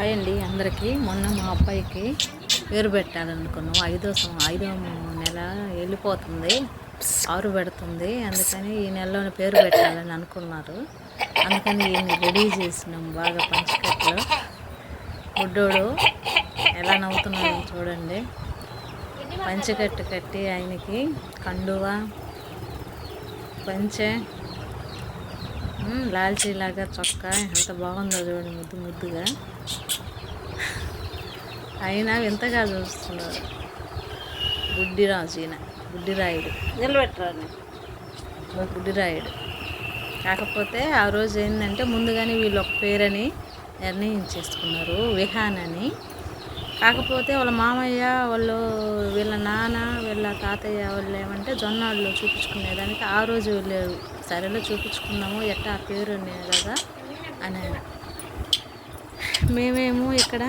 Hi అండి అందరికీ. మొన్న మా అబ్బాయికి పేరు పెట్టాలనుకున్నాం. ఐదో సం- ఐదో నెల వెళ్ళిపోతుంది ఆరు పెడుతుంది. అందుకని ఈ నెలలోనే పేరు పెట్టాలని అనుకున్నారు. అందుకని ఈయన్ని రెడీ చేసినాం బాగా పంచకట్లో. బుడ్డోడు ఎలా నవ్వుతున్నాడో చూడండి. పంచకట్టు కట్టి ఆయనకి కండువ పంచె మ్మ్, లాల్చీలాగా చొక్కా. ఎంత బాగుందో చూడండి ముద్దు ముద్దుగా. అయినా వింతగా చూస్తున్నాడు బుడ్డిరాజు ఈయన బుడ్డిరాయుడు. నిలబెట్టరాని. బుడ్డిరాయుడు. కాకపోతే ఆ రోజు ఏంటంటే ముందుగానే వీళ్ళు ఒక పేరని నిర్ణయించేసుకున్నారు విహాన్ అని. కాకపోతే వాళ్ళ మామయ్య వాళ్ళు వీళ్ళ నాన్న వీళ్ళ తాతయ్య వాళ్ళు ఏమంటే జొన్నాళ్ళు చూపించుకునేదానికి ఆ రోజు వెళ్ళారు సరేలే చూపించుకున్నాము ఎట్టా ఆ పేరు ఉన్నాయి కదా అని మేమేమో ఇక్కడ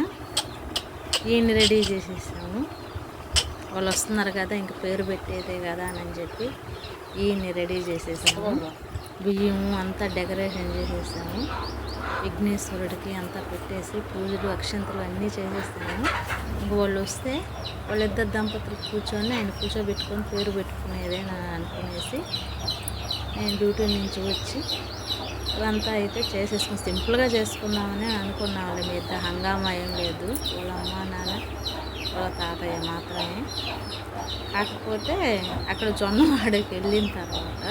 ఈయన్ని రెడీ చేసేసాము. వాళ్ళు వస్తున్నారు కదా ఇంక పేరు పెట్టేదే కదా అని చెప్పి ఈయన్ని రెడీ చేసేసాము. బియ్యము అంతా డెకరేషన్ చేసేసాము. విఘ్నేశ్వరుడికి అంతా పెట్టేసి పూజలు అక్షంతలు అన్నీ చేసేస్తున్నాను. ఇంక వాళ్ళు వస్తే వాళ్ళిద్దరు దంపతులు కూర్చొని ఆయన కూర్చోబెట్టుకొని పేరు పెట్టుకునేదేనా అనుకునేసి నేను డ్యూటీ నుంచి వచ్చి అదంతా అయితే చేసేసుకుని సింపుల్గా చేసుకుందామని అనుకున్నా వాళ్ళ మీద. హంగామా ఏం లేదు. వాళ్ళ అమ్మ నాన్న వాళ్ళ తాతయ్య మాత్రమే. కాకపోతే అక్కడ జొన్నవాడకి వెళ్ళిన తర్వాత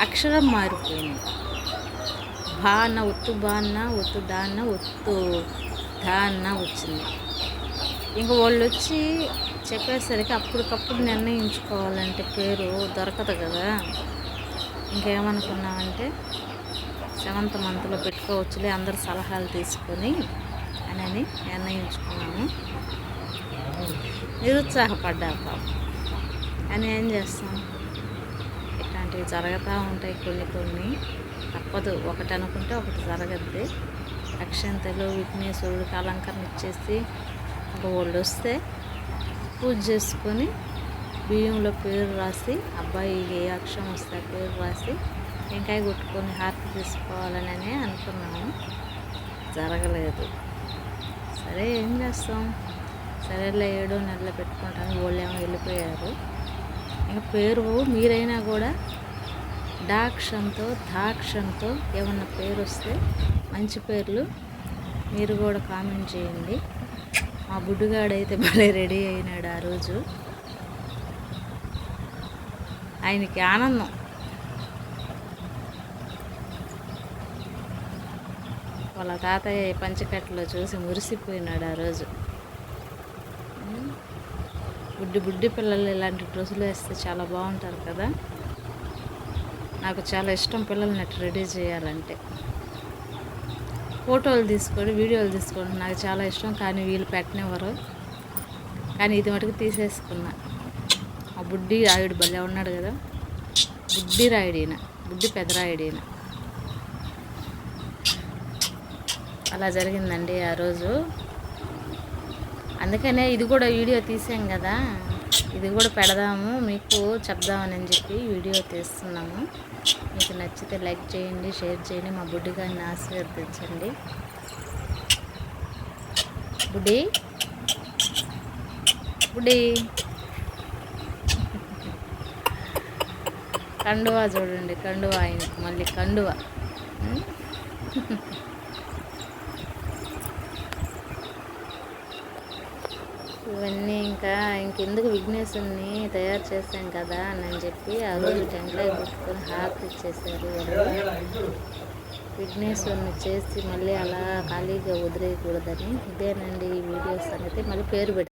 అక్షరం మారిపోయింది. భా అన్న ఒత్తు బా అన్న ఒత్తు దా అన్న ఒత్తు దా అన్న వచ్చింది. ఇంకా వాళ్ళు వచ్చి చెప్పేసరికి అప్పటికప్పుడు నిర్ణయించుకోవాలంటే పేరు దొరకదు కదా. ఇంకేమనుకున్నామంటే సెవెంత్ మంత్లో పెట్టుకోవచ్చులే అందరు సలహాలు తీసుకొని అని అని నిర్ణయించుకున్నాము. నిరుత్సాహపడ్డా అని ఏం చేస్తాం? ఇట్లాంటివి జరుగుతూ ఉంటాయి కొన్ని కొన్ని. తప్పదు ఒకటి అనుకుంటే ఒకటి జరగద్ది. అక్షంతలు విఘ్నేశ్వరుడికి అలంకరణ ఇచ్చేసి ఇంకా వాళ్ళు వస్తే పూజ చేసుకొని బియ్యంలో పేరు రాసి అబ్బాయి ఏ అక్షరం వస్తే పేరు రాసి వెంకాయ కొట్టుకొని హారతి తీసుకోవాలని అనుకున్నాము. జరగలేదు. సరే ఏం చేస్తాం? సరేలే ఏడో నెలలో పెట్టుకుంటాను. వాళ్ళు ఏమో వెళ్ళిపోయారు. ఇంకా పేరు మీరైనా కూడా డాక్షంతో దాక్షంతో ఏమన్నా పేరు వస్తే మంచి పేర్లు మీరు కూడా కామెంట్ చేయండి. మా బుడ్డుగాడైతే భలే రెడీ అయినాడు ఆ రోజు. ఆయనకి ఆనందం. వాళ్ళ తాతయ్య పంచకట్లో చూసి మురిసిపోయినాడు ఆ రోజు. బుడ్డి బుడ్డి పిల్లలు ఇలాంటి డ్రెస్సులు వేస్తే చాలా బాగుంటారు కదా. నాకు చాలా ఇష్టం పిల్లల్ని అట్లా రెడీ చేయాలంటే. ఫోటోలు తీసుకొని వీడియోలు తీసుకోవడం నాకు చాలా ఇష్టం కానీ వీళ్ళు పెట్టనివ్వరు. కానీ ఇది మటుకు తీసేసుకున్నా. ఆ బుడ్డి రాయుడు భలే ఉన్నాడు కదా. బుడ్డి రాయుడు బుడ్డి పెదరాయుడు అలా జరిగిందండి ఆ రోజు. అందుకనే ఇది కూడా వీడియో తీసాం కదా. ఇది కూడా పెడదాము మీకు చెప్దామని చెప్పి వీడియో తీస్తున్నాము. మీకు నచ్చితే లైక్ చేయండి షేర్ చేయండి మా బుడ్డి గారిని ఆశీర్వదించండి. బుడ్డి? బుడ్డి? కండువా చూడండి కండువా ఆయనకు మళ్ళీ కండువా. ఇవన్నీ ఇంకా ఇంకెందుకు విఘ్నేశ్వరుని తయారు చేశాం కదా అని చెప్పి ఆ రోజు టెంకాయ కొట్టుకొని హారతి ఇచ్చేసారు వాళ్ళు విఘ్నేశ్వరుని చేసి మళ్ళీ అలా ఖాళీగా వదిలేయకూడదని. ఇదేనండి ఈ వీడియో సంగతి. మళ్ళీ పేరు పెట్టి